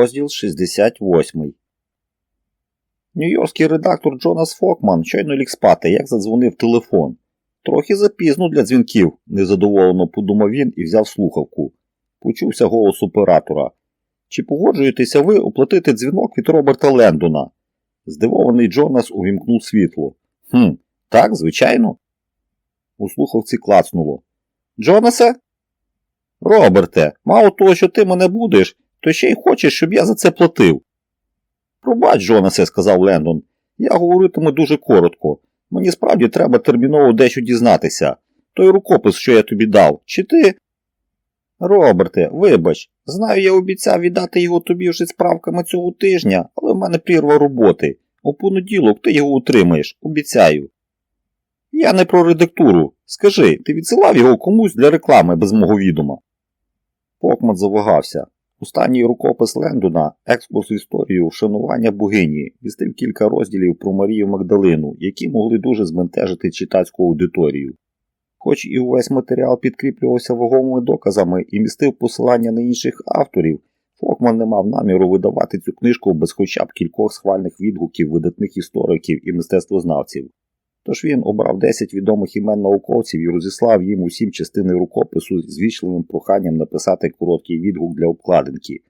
Розділ 68. Нью-Йоркський редактор Джонас Фокман щойно ліг спати, як задзвонив телефон. Трохи запізно для дзвінків, незадоволено подумав він і взяв слухавку. Почувся голос оператора. Чи погоджуєтеся ви оплатити дзвінок від Роберта Лендона? Здивований Джонас увімкнув світло. Хм, так, звичайно. У слухавці клацнуло. Джонасе? Роберте, мало того, що ти мене будеш, то ще й хочеш, щоб я за це платив. Пробач, Джонасе, сказав Лендон. Я говоритиму дуже коротко. Мені справді треба терміново дещо дізнатися. Той рукопис, що я тобі дав, чи ти. Роберте, вибач, знаю, я обіцяв віддати його тобі вже з правками цього тижня, але в мене прірва роботи. У понеділок ти його утримаєш, обіцяю. Я не про редактуру. Скажи, ти відсилав його комусь для реклами без мого відома? Фокман завагався. Останній рукопис Лендона, екскурс в історію вшанування богині, містив кілька розділів про Марію Магдалину, які могли дуже збентежити читацьку аудиторію. Хоч і увесь матеріал підкріплювався вагомими доказами і містив посилання на інших авторів, Фокман не мав наміру видавати цю книжку без хоча б кількох схвальних відгуків видатних істориків і мистецтвознавців. Тож він обрав 10 відомих імен науковців і розіслав їм усім частини рукопису з вічливим проханням написати короткий відгук для обкладинки.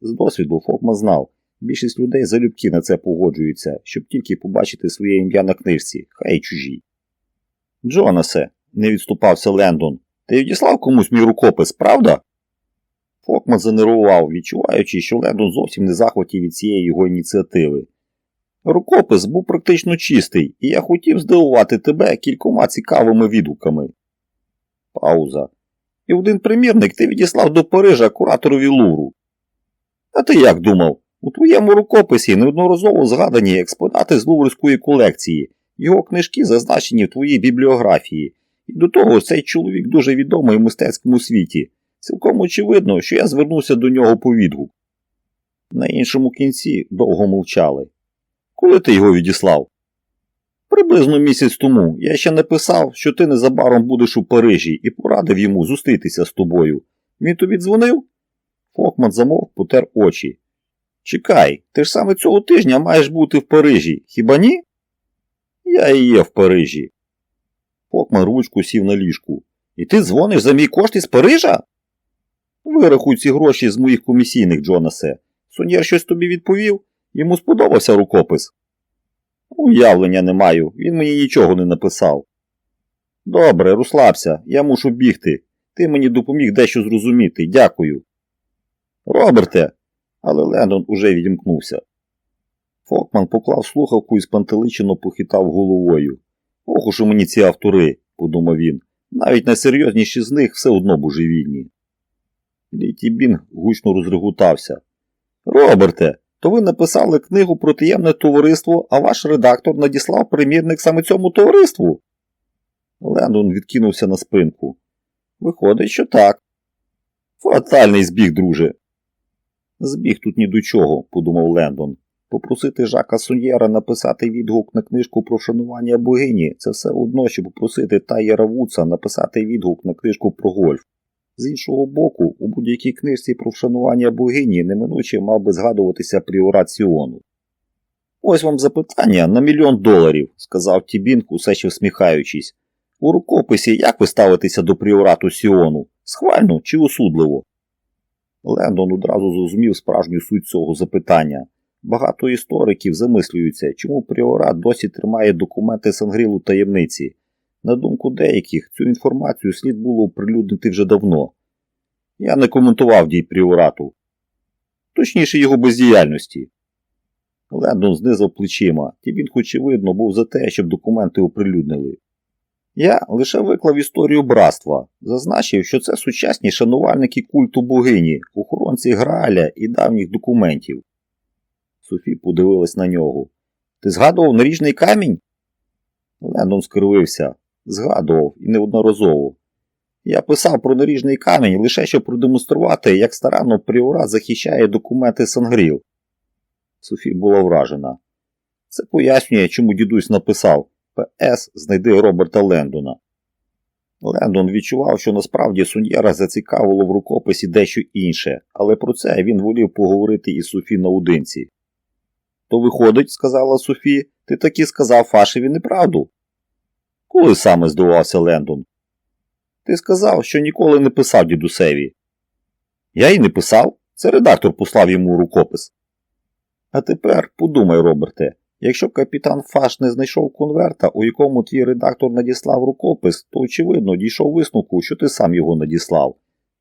З досвіду Фокман знав, більшість людей залюбки на це погоджуються, щоб тільки побачити своє ім'я на книжці, хай й чужі. Джонасе, не відступався Лендон, ти відіслав комусь мій рукопис, правда? Фокман занервував, відчуваючи, що Лендон зовсім не захватів від цієї його ініціативи. Рукопис був практично чистий, і я хотів здивувати тебе кількома цікавими відгуками. Пауза. І один примірник ти відіслав до Парижа кураторові Луру. А ти як думав? У твоєму рукописі неодноразово згадані експонати з луврської колекції, його книжки зазначені в твоїй бібліографії, і до того цей чоловік дуже відомий у мистецькому світі. Цілком очевидно, що я звернувся до нього по відгук. На іншому кінці довго мовчали. Коли ти його відіслав? Приблизно місяць тому я ще написав, що ти незабаром будеш у Парижі і порадив йому зустрітися з тобою. Він тобі дзвонив? Фокман замовк, потер очі. Чекай, ти ж саме цього тижня маєш бути в Парижі, хіба ні? Я і є в Парижі. Фокман ручку сів на ліжку. І ти дзвониш за мій кошт із Парижа? Вирахуй ці гроші з моїх комісійних, Джонасе. Сонєр щось тобі відповів? Йому сподобався рукопис? Уявлення не маю, він мені нічого не написав. Добре, розслабся, я мушу бігти. Ти мені допоміг дещо зрозуміти, дякую. Роберте, але Лендон уже відімкнувся. Фокман поклав слухавку і спантеличено похитав головою. Ох уж у мені ці автори, подумав він. Навіть найсерйозніші з них все одно божевільні. Літі Бінг гучно розрегутався. Роберте, то ви написали книгу про таємне товариство, а ваш редактор надіслав примірник саме цьому товариству? Лендон відкинувся на спинку. Виходить, що так. Фатальний збіг, друже. Збіг тут ні до чого, подумав Лендон. Попросити Жака Соньєра написати відгук на книжку про вшанування богині це все одно, що попросити Тайєра Вудса написати відгук на книжку про гольф. З іншого боку, у будь-якій книжці про вшанування богині неминуче мав би згадуватися пріорат Сіону. Ось вам запитання на мільйон доларів, сказав Тібінк, усе ще всміхаючись. У рукописі як ви ставитеся до пріорату Сіону? Схвально чи осудливо? Лендон одразу зрозумів справжню суть цього запитання. Багато істориків замислюються, чому пріорат досі тримає документи Сангрілу таємниці. На думку деяких, цю інформацію слід було оприлюднити вже давно. Я не коментував дій пріорату, точніше його бездіяльності. Лендон знизав плечима, і він, очевидно, був за те, щоб документи оприлюднили. Я лише виклав історію братства, зазначив, що це сучасні шанувальники культу богині, охоронці Грааля і давніх документів. Софі подивилась на нього. Ти згадував наріжний камінь? Лендон скривився. Згадував і неодноразово. Я писав про наріжний камінь лише щоб продемонструвати, як старанно Пріорат захищає документи Сангріл. Софі була вражена. Це пояснює, чому дідусь написав П.С. знайди Роберта Лендона. Лендон відчував, що насправді Суньєра зацікавило в рукописі дещо інше, але про це він волів поговорити із Софі наодинці. То виходить, сказала Софі, ти таки сказав Фашеві неправду. Коли саме здивувався Лендон? Ти сказав, що ніколи не писав дідусеві. Я й не писав. Це редактор послав йому рукопис. А тепер подумай, Роберте, якщо капітан Фаш не знайшов конверта, у якому твій редактор надіслав рукопис, то, очевидно, дійшов висновку, що ти сам його надіслав.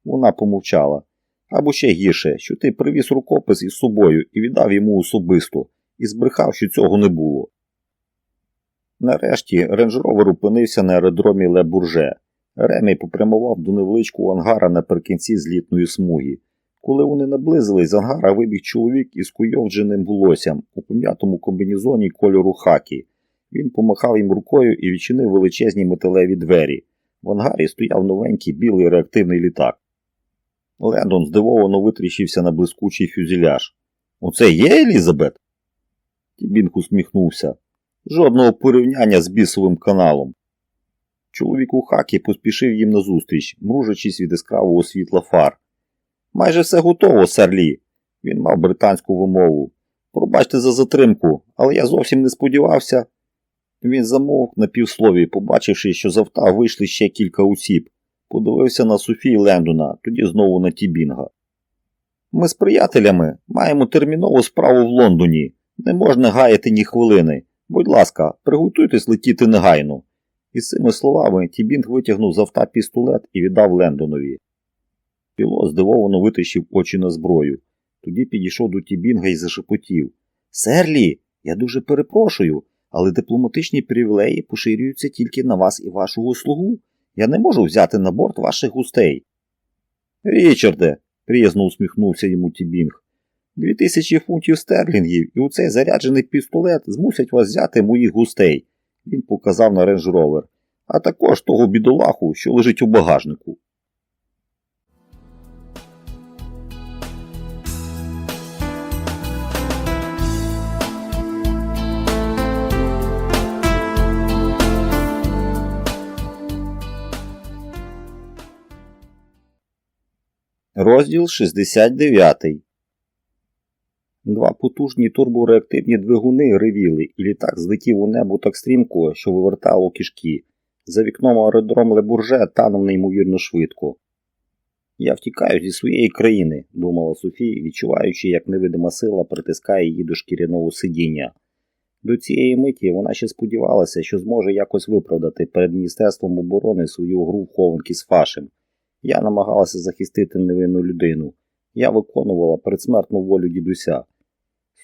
Вона помовчала. Або ще гірше, що ти привіз рукопис із собою і віддав йому особисто, і збрехав, що цього не було. Нарешті рейндж-ровер опинився на аеродромі Ле Бурже. Ремій попрямував до невеличкого ангара наприкінці злітної смуги. Коли вони наблизились, з ангара вибіг чоловік із куйовдженим волоссям у пом'ятому комбінезоні кольору хакі. Він помахав їм рукою і відчинив величезні металеві двері. В ангарі стояв новенький білий реактивний літак. Лендон здивовано витріщився на блискучий фюзеляж. Оце є Елізабет? Тібінг усміхнувся. Жодного порівняння з бісовим каналом. Чоловік у хакі поспішив їм назустріч, мружачись від яскравого світла фар. Майже все готово, серлі. Він мав британську вимову. Пробачте за затримку, але я зовсім не сподівався. Він замовк на півслові, побачивши, що з авта вийшли ще кілька осіб. Подивився на Софії Лендона, тоді знову на Тібінга. Ми з приятелями маємо термінову справу в Лондоні. Не можна гаяти ні хвилини. Будь ласка, приготуйтесь летіти негайно. Із цими словами Тібінг витягнув з авта пістолет і віддав Лендонові. Пілот здивовано витащив очі на зброю. Тоді підійшов до Тібінга і зашепотів. Серлі, я дуже перепрошую, але дипломатичні привілеї поширюються тільки на вас і вашого слугу. Я не можу взяти на борт ваших гостей. Річарде, приязно усміхнувся йому Тібінг. Дві тисячі фунтів стерлінгів і у цей заряджений пістолет змусять вас взяти моїх гостей. Він показав на рейндж-ровер, а також того бідолаху, що лежить у багажнику. Розділ 69 Два потужні турбореактивні двигуни ревіли, і літак злетів у небо так стрімко, що вивертало кишки. За вікном аеродром Лебурже танув неймовірно швидко. Я втікаю зі своєї країни, думала Софія, відчуваючи, як невидима сила притискає її до шкіряного сидіння. До цієї миті вона ще сподівалася, що зможе якось виправдати перед Міністерством оборони свою гру в хованки з фашем. Я намагалася захистити невинну людину. Я виконувала передсмертну волю дідуся.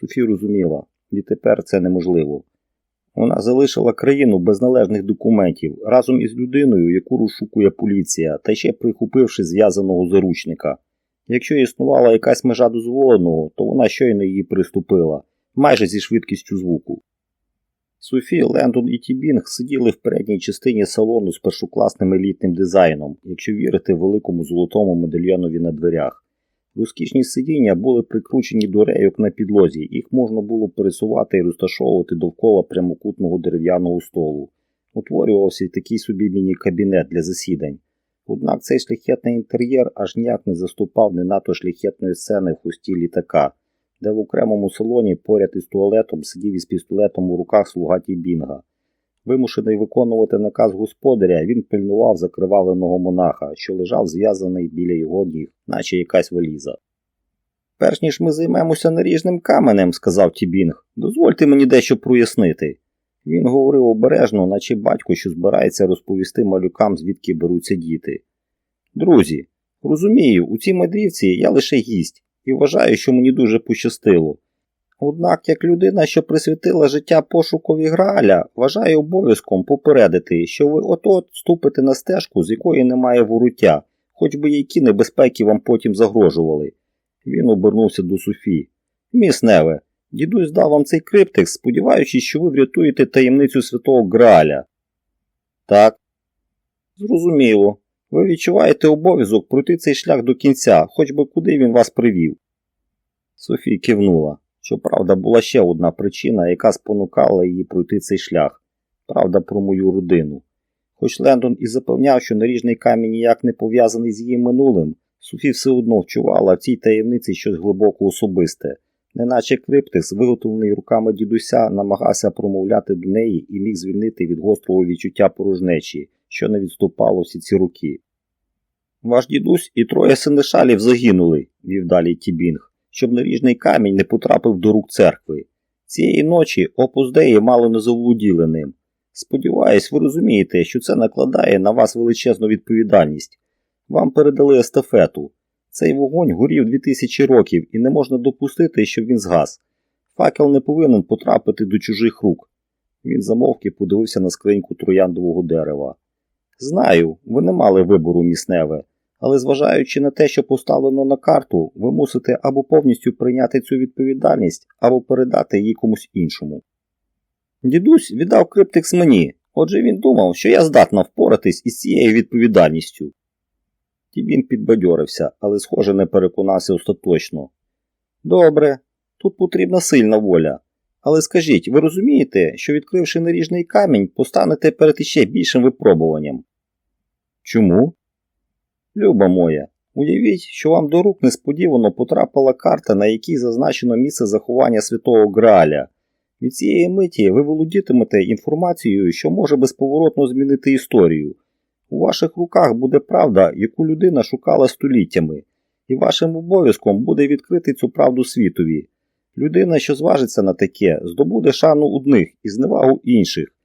Софі розуміла, відтепер це неможливо. Вона залишила країну без належних документів разом із людиною, яку розшукує поліція, та ще прихопивши зв'язаного заручника. Якщо існувала якась межа дозволеного, то вона щойно її приступила, майже зі швидкістю звуку. Софі, Лендон і Тібінг сиділи в передній частині салону з першокласним елітним дизайном, якщо вірити великому золотому медальйонові на дверях. Розкішні сидіння були прикручені до рейок на підлозі, їх можна було пересувати і розташовувати довкола прямокутного дерев'яного столу. Утворювався такий собі міні-кабінет для засідань. Однак цей шляхетний інтер'єр аж ніяк не заступав не надто шляхетної сцени в хусті літака, де в окремому салоні поряд із туалетом сидів із пістолетом у руках слуга Тібінга. Вимушений виконувати наказ господаря, він пильнував закриваленого монаха, що лежав зв'язаний біля його ніг, наче якась валіза. Перш ніж ми займемося наріжним каменем, сказав Тібінг, дозвольте мені дещо прояснити. Він говорив обережно, наче батько, що збирається розповісти малюкам, звідки беруться діти. Друзі, розумію, у цій мандрівці я лише гість і вважаю, що мені дуже пощастило. Однак, як людина, що присвятила життя пошукові Грааля, вважаю обов'язком попередити, що ви от-от ступите на стежку, з якої немає вороття, хоч би які небезпеки вам потім загрожували. Він обернувся до Софі. Міс Неве, дідусь дав вам цей криптик, сподіваючись, що ви врятуєте таємницю святого Грааля. Так. Зрозуміло. Ви відчуваєте обов'язок пройти цей шлях до кінця, хоч би куди він вас привів. Софія кивнула. Щоправда, була ще одна причина, яка спонукала її пройти цей шлях правда про мою родину. Хоч Лендон і запевняв, що наріжний камінь ніяк не пов'язаний з її минулим, Софі все одно вчувала в цій таємниці щось глибоко особисте, неначе криптекс, виготовлений руками дідуся, намагався промовляти до неї і міг звільнити від гострого відчуття порожнечі, що не відступало всі ці роки. Ваш дідусь і троє синешалів загинули, вів далі Тібінг, щоб наріжний камінь не потрапив до рук церкви. Цієї ночі опуздеї мало не заволоділи ним. Сподіваюсь, ви розумієте, що це накладає на вас величезну відповідальність. Вам передали естафету. Цей вогонь горів 2000 років і не можна допустити, щоб він згас. Факел не повинен потрапити до чужих рук. Він замовк і подивився на скриньку трояндового дерева. Знаю, ви не мали вибору місневе, але зважаючи на те, що поставлено на карту, ви мусите або повністю прийняти цю відповідальність, або передати її комусь іншому. Дідусь віддав криптекс мені, отже він думав, що я здатна впоратись із цією відповідальністю. Тібін підбадьорився, але, схоже, не переконався остаточно. Добре, тут потрібна сильна воля. Але скажіть, ви розумієте, що відкривши наріжний камінь, постанете перед іще більшим випробуванням? Чому? Люба моя, уявіть, що вам до рук несподівано потрапила карта, на якій зазначено місце заховання святого Грааля. Від цієї миті ви володітимете інформацією, що може безповоротно змінити історію. У ваших руках буде правда, яку людина шукала століттями, і вашим обов'язком буде відкрити цю правду світові. Людина, що зважиться на таке, здобуде шану одних і зневагу інших.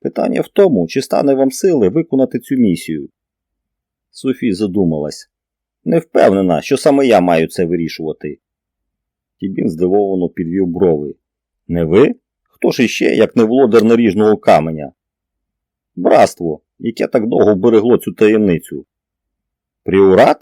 Питання в тому, чи стане вам сили виконати цю місію. Софі задумалась. Не впевнена, що саме я маю це вирішувати. Тібін здивовано підвів брови. Не ви? Хто ж іще, як не володар наріжного каменя? Братство, яке так довго берегло цю таємницю. Пріорат?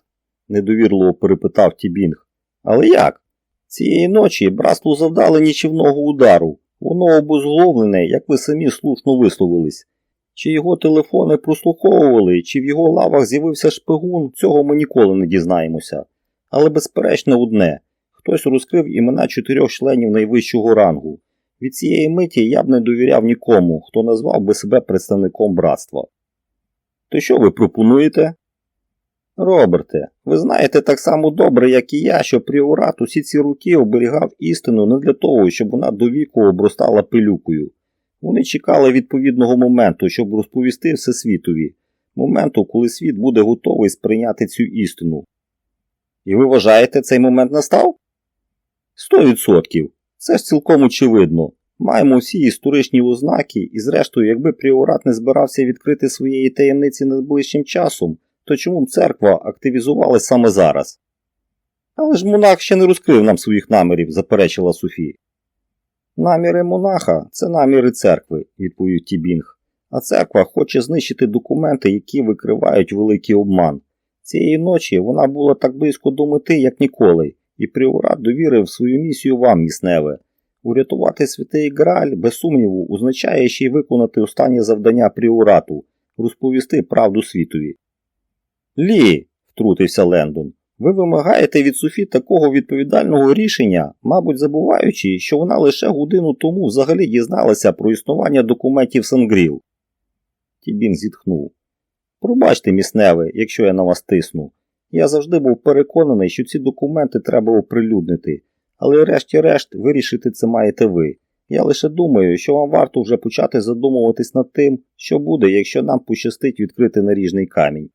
недовірливо перепитав Тібінг. Але як? Цієї ночі братству завдали нічівного удару. Воно обузголовлене, як ви самі слушно висловились. Чи його телефони прослуховували, чи в його лавах з'явився шпигун, цього ми ніколи не дізнаємося. Але безперечно одне хтось розкрив імена чотирьох членів найвищого рангу. Від цієї миті я б не довіряв нікому, хто назвав би себе представником братства. То що ви пропонуєте? Роберте, ви знаєте так само добре, як і я, що Пріорат усі ці роки оберігав істину не для того, щоб вона до віку обростала пилюкою. Вони чекали відповідного моменту, щоб розповісти всесвітові, моменту, коли світ буде готовий сприйняти цю істину. І ви вважаєте, цей момент настав? Сто відсотків. Це ж цілком очевидно. Маємо всі історичні ознаки, і, зрештою, якби Пріорат не збирався відкрити своєї таємниці найближчим часом, то чому б церква активізувалась саме зараз? Але ж монах ще не розкрив нам своїх намірів, заперечила Софі. Наміри монаха це наміри церкви, відповів Тібінг. А церква хоче знищити документи, які викривають великий обман. Цієї ночі вона була так близько до мети, як ніколи, і Пріорат довірив свою місію вам, місневе. Урятувати святий Грааль, без сумніву, означає ще й виконати останнє завдання Пріорату розповісти правду світові. Лі, втрутився Лендон, ви вимагаєте від Софі такого відповідального рішення, мабуть, забуваючи, що вона лише годину тому взагалі дізналася про існування документів Сангріл. Тібін зітхнув. Пробачте, місневе, якщо я на вас тисну. Я завжди був переконаний, що ці документи треба оприлюднити, але врешті-решт вирішити це маєте ви. Я лише думаю, що вам варто вже почати задумуватись над тим, що буде, якщо нам пощастить відкрити наріжний камінь.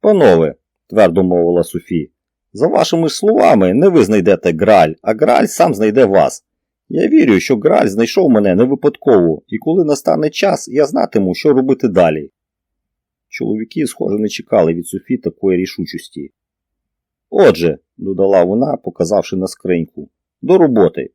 Панове, твердо мовила Софі, за вашими словами, не ви знайдете Граль, а Граль сам знайде вас. Я вірю, що Граль знайшов мене не випадково, і коли настане час, я знатиму, що робити далі. Чоловіки, схоже, не чекали від Софі такої рішучості. Отже, додала вона, показавши на скриньку, до роботи.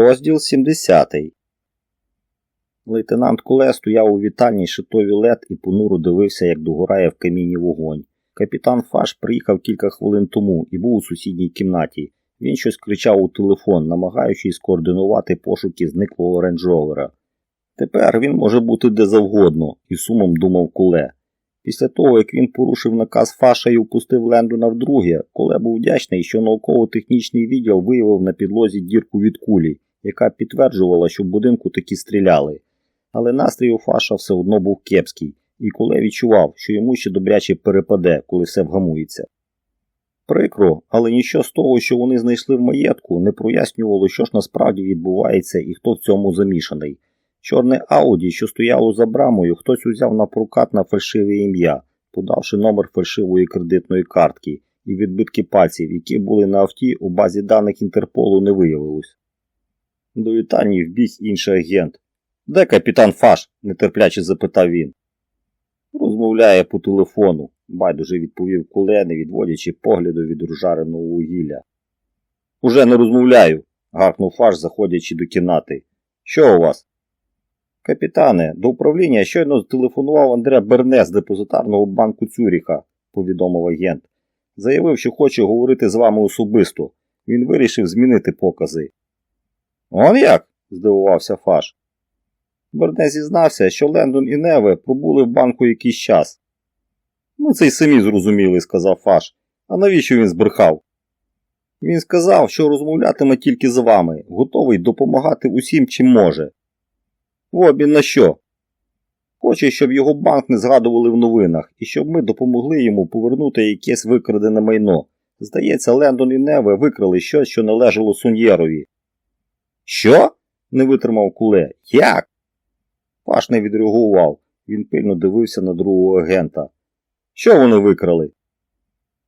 Розділ 70 Лейтенант Куле стояв у вітальні шитові лед і понуро дивився, як догорає в каміні вогонь. Капітан Фаш приїхав кілька хвилин тому і був у сусідній кімнаті. Він щось кричав у телефон, намагаючись скоординувати пошуки зниклого рейндж-ровера. Тепер він може бути де завгодно, і сумом думав Куле. Після того, як він порушив наказ Фаша і впустив Лендона вдруге, Коле був вдячний, що науково-технічний відділ виявив на підлозі дірку від кулі, яка підтверджувала, що в будинку таки стріляли. Але настрій у Фаша все одно був кепський, і Коле відчував, що йому ще добряче перепаде, коли все вгамується. Прикро, але ніщо з того, що вони знайшли в маєтку, не прояснювало, що ж насправді відбувається і хто в цьому замішаний. Чорне Ауді, що стояло за брамою, хтось узяв на прокат на фальшиве ім'я, подавши номер фальшивої кредитної картки, і відбитки пальців, які були на авті, у базі даних Інтерполу не виявилось. До вітальні вбіг інший агент. Де капітан Фаш? нетерпляче запитав він. Розмовляє по телефону, байдуже відповів кулене, відводячи погляду від розжареного вугілля. Уже не розмовляю, гаркнув Фаш, заходячи до кімнати. Що у вас? Капітане, до управління щойно зателефонував Андре Берне з депозитарного банку Цюріха, повідомив агент. Заявив, що хоче говорити з вами особисто. Він вирішив змінити покази. Он як? здивувався Фаш. Берне зізнався, що Лендон і Неве пробули в банку якийсь час. Ми це й самі зрозуміли, сказав Фаш. А навіщо він збрехав? Він сказав, що розмовлятиме тільки з вами, готовий допомагати усім, чим може. В обмін на що? Хоче, щоб його банк не згадували в новинах і щоб ми допомогли йому повернути якесь викрадене майно. Здається, Лендон і Неве викрали щось, що належало Суньєрові. Що? не витримав куле. Як? Паш не відреагував. Він пильно дивився на другого агента. Що вони викрали?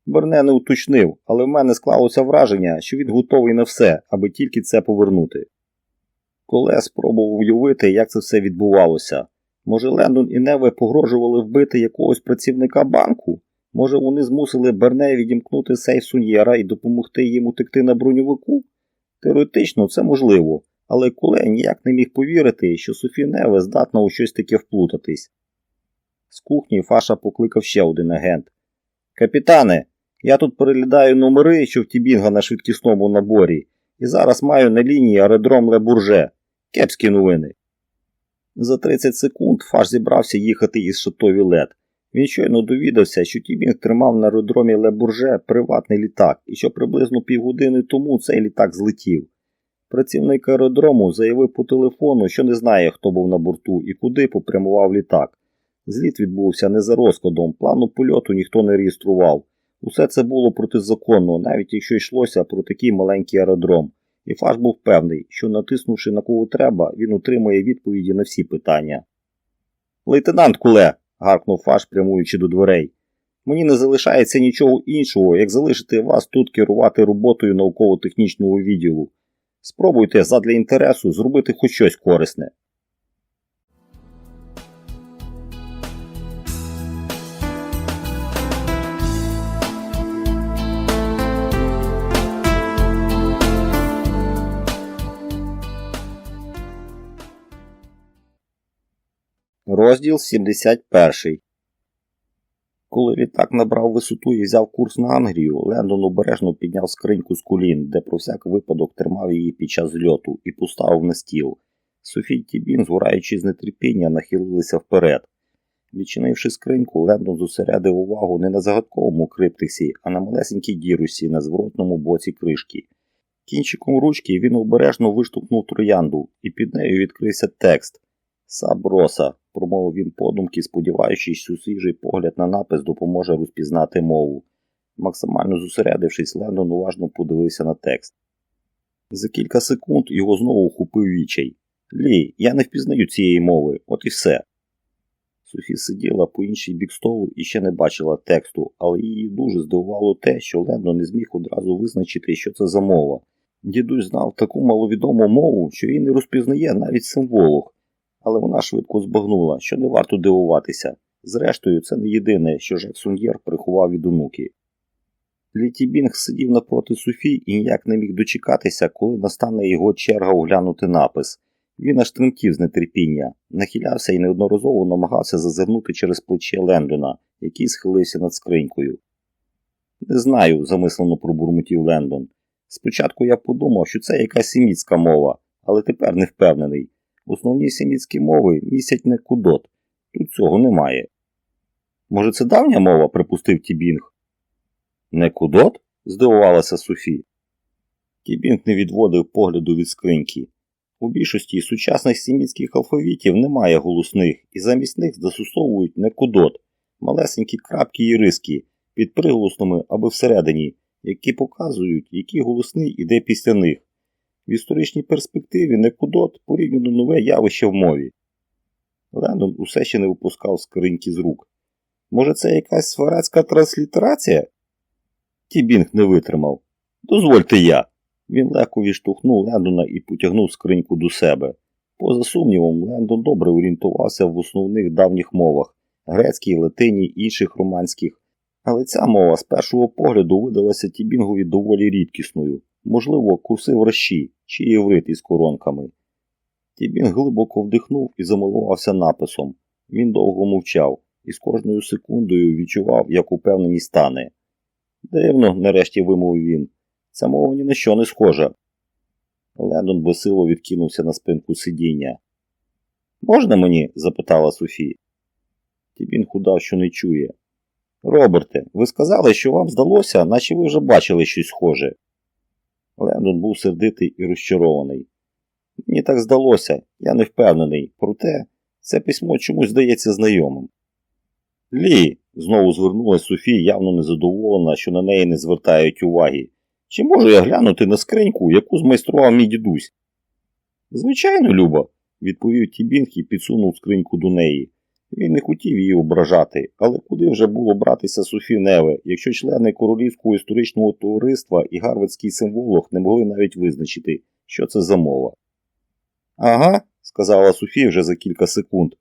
Берне не уточнив, але в мене склалося враження, що він готовий на все, аби тільки це повернути. Коле спробував уявити, як це все відбувалося. Може, Лендон і Неве погрожували вбити якогось працівника банку? Може, вони змусили Берне відімкнути сейф Суньєра і допомогти їм утекти на броньовику? Теоретично це можливо, але Куле ніяк не міг повірити, що Софі Неве здатна у щось таке вплутатись. З кухні Фаша покликав ще один агент. Капітане, я тут переглядаю номери, що в Тібінга на швидкісному наборі, і зараз маю на лінії аеродром Ле-Бурже. Кепські новини. За 30 секунд Фаш зібрався їхати із шато Вілет. Він щойно довідався, що Тібінг тримав на аеродромі Ле-Бурже приватний літак, і що приблизно півгодини тому цей літак злетів. Працівник аеродрому заявив по телефону, що не знає, хто був на борту і куди попрямував літак. Зліт відбувся не за розкладом, плану польоту ніхто не реєстрував. Усе це було протизаконно, навіть якщо йшлося про такий маленький аеродром. І Фаш був певний, що натиснувши на кого треба, він отримає відповіді на всі питання. Лейтенант Куле, гаркнув Фаш, прямуючи до дверей. Мені не залишається нічого іншого, як залишити вас тут керувати роботою науково-технічного відділу. Спробуйте задля інтересу зробити хоч щось корисне. Розділ 71 Коли літак набрав висоту і взяв курс на Англію, Лендон обережно підняв скриньку з колін, де про всяк випадок тримав її під час зльоту, і поставив на стіл. Софій Тібін, згораючи з нетерпіння, нахилилися вперед. Відчинивши скриньку, Лендон зосередив увагу не на загадковому криптексі, а на малесенькій дірусі на зворотному боці кришки. Кінчиком ручки він обережно виштовхнув троянду, і під нею відкрився текст. Саброса, промовив він подумки, сподіваючись, що свіжий погляд на напис допоможе розпізнати мову. Максимально зосередившись, Лендон уважно подивився на текст. За кілька секунд його знову ухопив вічай. Лі, я не впізнаю цієї мови, от і все. Софі сиділа по інший бік столу і ще не бачила тексту, але її дуже здивувало те, що Лендон не зміг одразу визначити, що це за мова. Дідусь знав таку маловідому мову, що її не розпізнає навіть символог але вона швидко збагнула, що не варто дивуватися. Зрештою, це не єдине, що Жак Суньєр приховав від онуки. Літі Бінг сидів напроти Софі і ніяк не міг дочекатися, коли настане його черга оглянути напис. Він аж тремтів з нетерпіння, нахилявся і неодноразово намагався зазирнути через плече Лендона, який схилився над скринькою. Не знаю, замислено пробурмотів Лендон. Спочатку я подумав, що це якась сіміцька мова, але тепер не впевнений. Основні семітські мови містять не кудот. Тут цього немає. Може, це давня мова, припустив Тібінг. Не кудот? здивувалася Софі. Тібінг не відводив погляду від скриньки. У більшості сучасних семітських алфавітів немає голосних, і замість них застосовують не кудот, малесенькі крапки і риски під приголосними або всередині, які показують, який голосний іде після них. В історичній перспективі некудот порівняно нове явище в мові. Лендон усе ще не випускав скриньки з рук. Може, це якась сварацька транслітерація? Тібінг не витримав. Дозвольте я. Він легко відштовхнув Лендона і потягнув скриньку до себе. Поза сумнівом, Лендон добре орієнтувався в основних давніх мовах грецькій, латині, інших романських. Але ця мова з першого погляду видалася Тібінгові доволі рідкісною, можливо, курсив рощі чи єврит із коронками. Тібінг глибоко вдихнув і замилувався написом. Він довго мовчав і з кожною секундою відчував, як упевненість стане. Дивно, нарешті вимовив він. Ця мова ні на що не схожа. Лендон безсило відкинувся на спинку сидіння. Можна мені? запитала Софі. Тібін худав, що не чує. Роберте, ви сказали, що вам здалося, наче ви вже бачили щось схоже. Лендон був сердитий і розчарований. Мені так здалося, я не впевнений, проте це письмо чомусь здається знайомим. Лі, знову звернулася Софія, явно незадоволена, що на неї не звертають уваги. Чи можу я глянути на скриньку, яку змайстрував мій дідусь? Звичайно, Люба, відповів Тібінг і підсунув скриньку до неї. Він не хотів її ображати, але куди вже було братися Софі Неве, якщо члени Королівського історичного товариства і гарвардський символог не могли навіть визначити, що це за мова. Ага, сказала Софія вже за кілька секунд.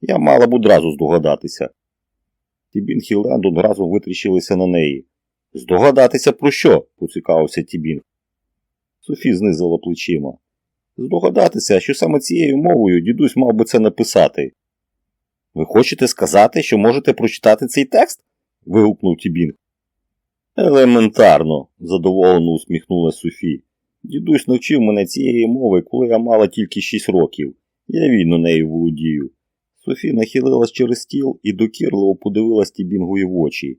Я мала б одразу здогадатися. Тібінг і Лендон разом витріщилися на неї. Здогадатися про що? поцікавився Тібінг. Софі знизила плечима. Здогадатися, що саме цією мовою дідусь мав би це написати. Ви хочете сказати, що можете прочитати цей текст? вигукнув Тібінг. Елементарно, задоволено усміхнула Софі. Дідусь навчив мене цієї мови, коли я мала тільки шість років. Я вільно нею володію. Софі нахилилась через стіл і докірливо подивилась Тібінгові в очі.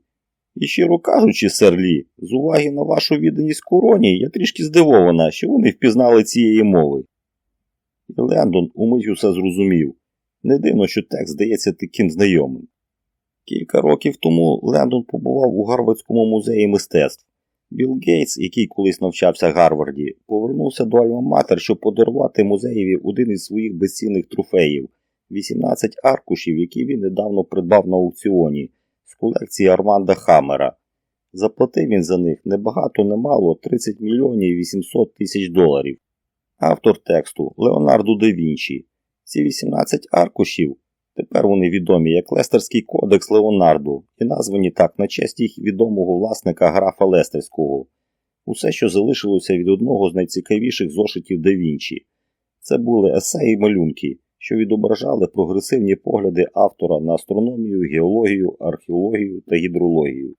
І щиро кажучи, сер Лі, з уваги на вашу відданість короні, я трішки здивована, що ви не впізнали цієї мови. І Лендон умить усе зрозумів. Не дивно, що текст здається таким знайомим. Кілька років тому Лендон побував у Гарвардському музеї мистецтв. Білл Гейтс, який колись навчався в Гарварді, повернувся до Альма-Матер, щоб подарувати музеєві один із своїх безцінних трофеїв 18 аркушів, які він недавно придбав на аукціоні з колекції Арманда Хаммера. Заплатив він за них небагато немало 30 мільйонів 800 тисяч доларів. Автор тексту Леонардо да Вінчі. Ці 18 аркушів тепер вони відомі як Лестерський кодекс Леонардо і названі так на честь їх відомого власника графа Лестерського. Усе, що залишилося від одного з найцікавіших зошитів да Вінчі. Це були есеї і малюнки, що відображали прогресивні погляди автора на астрономію, геологію, археологію та гідрологію.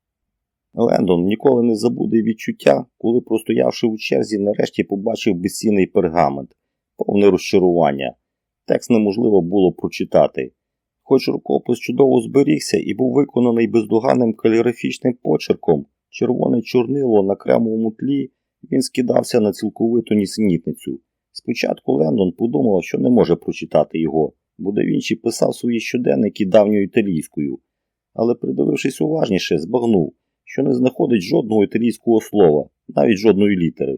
Лендон ніколи не забуде відчуття, коли, простоявши у черзі, нарешті побачив безцінний пергамент, повне розчарування. Текст неможливо було прочитати. Хоч рукопис чудово зберігся і був виконаний бездоганним каліграфічним почерком, червоне чорнило на кремовому тлі, він скидався на цілковиту нісенітницю. Спочатку Лендон подумав, що не може прочитати його, бо да Вінчі писав свої щоденники давньою італійською, але, придивившись уважніше, збагнув, що не знаходить жодного італійського слова, навіть жодної літери.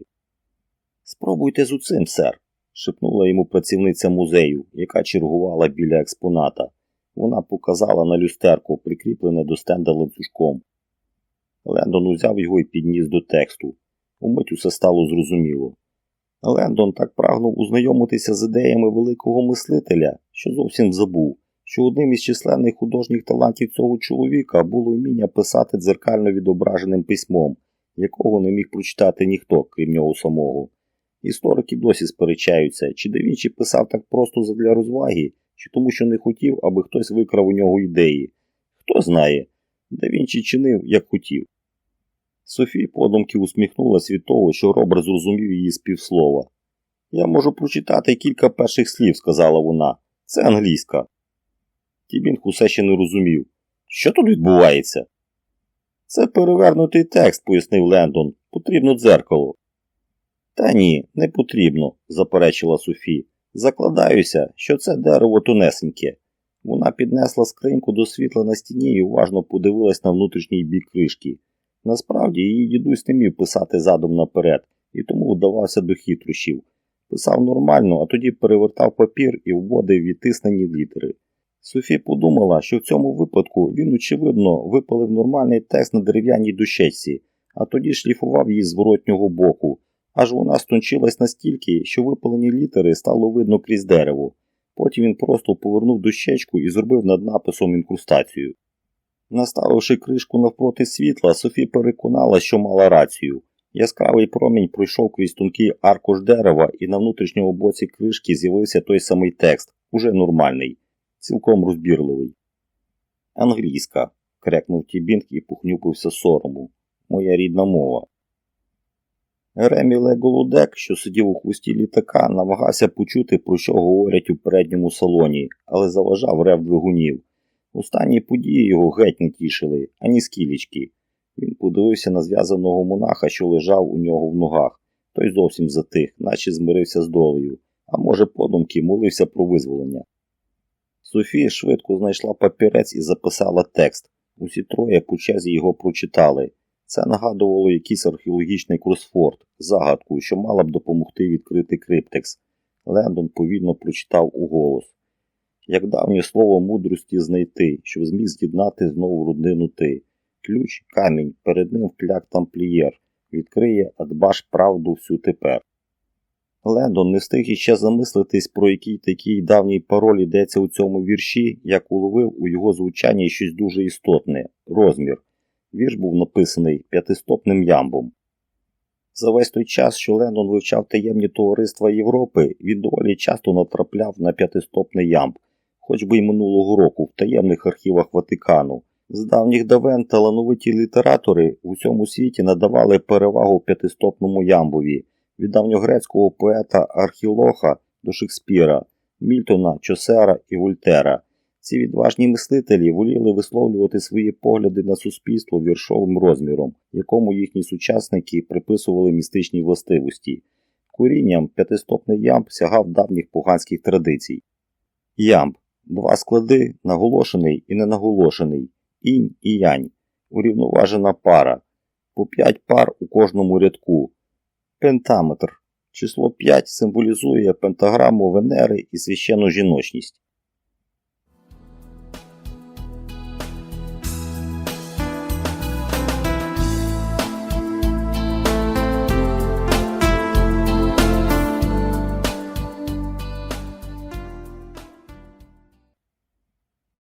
Спробуйте з уцим, сер, шепнула йому працівниця музею, яка чергувала біля експоната. Вона показала на люстерку, прикріплене до стенда ланцюжком. Лендон узяв його і підніс до тексту. Умить усе стало зрозуміло. Лендон так прагнув ознайомитися з ідеями великого мислителя, що зовсім забув, що одним із численних художніх талантів цього чоловіка було вміння писати дзеркально відображеним письмом, якого не міг прочитати ніхто, крім нього самого. Історики досі сперечаються, чи да Вінчі писав так просто задля розваги, чи тому, що не хотів, аби хтось викрав у нього ідеї. Хто знає, да Вінчі чинив, як хотів. Софія подумки усміхнулася від того, що Роберт зрозумів її співслова. Я можу прочитати кілька перших слів, сказала вона. Це англійська. Тібінг усе ще не розумів. Що тут відбувається? Це перевернутий текст, пояснив Лендон. Потрібно дзеркало. Та ні, не потрібно, заперечила Софі. Закладаюся, що це дерево тонесеньке. Вона піднесла скриньку до світла на стіні і уважно подивилась на внутрішній бік кришки. Насправді її дідусь не міг писати задом наперед, і тому вдавався до хитрощів. Писав нормально, а тоді перевертав папір і вводив відтиснені літери. Софі подумала, що в цьому випадку він, очевидно, випалив нормальний текст на дерев'яній дощечці, а тоді шліфував її з зворотнього боку, аж вона стончилась настільки, що випалені літери стало видно крізь дерево. Потім він просто повернув дощечку і зробив над написом інкрустацію. Наставивши кришку навпроти світла, Софі переконала, що мала рацію. Яскравий промінь пройшов крізь тонкий аркуш дерева, і на внутрішньому боці кришки з'явився той самий текст, уже нормальний, цілком розбірливий. Англійська, крякнув Тібінг і похнюпився сорому. Моя рідна мова. Ремі Леголудек, що сидів у хвості літака, намагався почути, про що говорять у передньому салоні, але заважав рев двигунів. Останні події його геть не тішили, ані скілічки. Він подивився на зв'язаного монаха, що лежав у нього в ногах. Той зовсім затих, наче змирився з долею, а може, подумки молився про визволення. Софія швидко знайшла папірець і записала текст. Усі троє по черзі його прочитали. Це нагадувало якийсь археологічний кросфорд, загадку, що мала б допомогти відкрити криптекс. Лендон повільно прочитав уголос. Як давнє слово мудрості знайти, щоб зміг з'єднати знову родину ти. Ключ, камінь, перед ним вкляк тамплієр, відкриє, а дбаш правду всю тепер. Лендон не встиг іще замислитись, про який такий давній пароль йдеться у цьому вірші, як уловив у його звучанні щось дуже істотне розмір. Вірш був написаний п'ятистопним ямбом. За весь той час, що Лендон вивчав таємні товариства Європи, він доволі часто натрапляв на п'ятистопний ямб, хоч би й минулого року в таємних архівах Ватикану. З давніх давен талановиті літератори в усьому світі надавали перевагу п'ятистопному ямбові від давньогрецького поета Архілоха до Шекспіра, Мільтона, Чосера і Вольтера. Ці відважні мислителі воліли висловлювати свої погляди на суспільство віршовим розміром, якому їхні сучасники приписували містичні властивості. Корінням п'ятистопний ямб сягав давніх поганських традицій. Ямб два склади, наголошений і ненаголошений, інь і янь, урівноважена пара, по п'ять пар у кожному рядку. Пентаметр. Число 5 символізує пентаграму Венери і священну жіночність.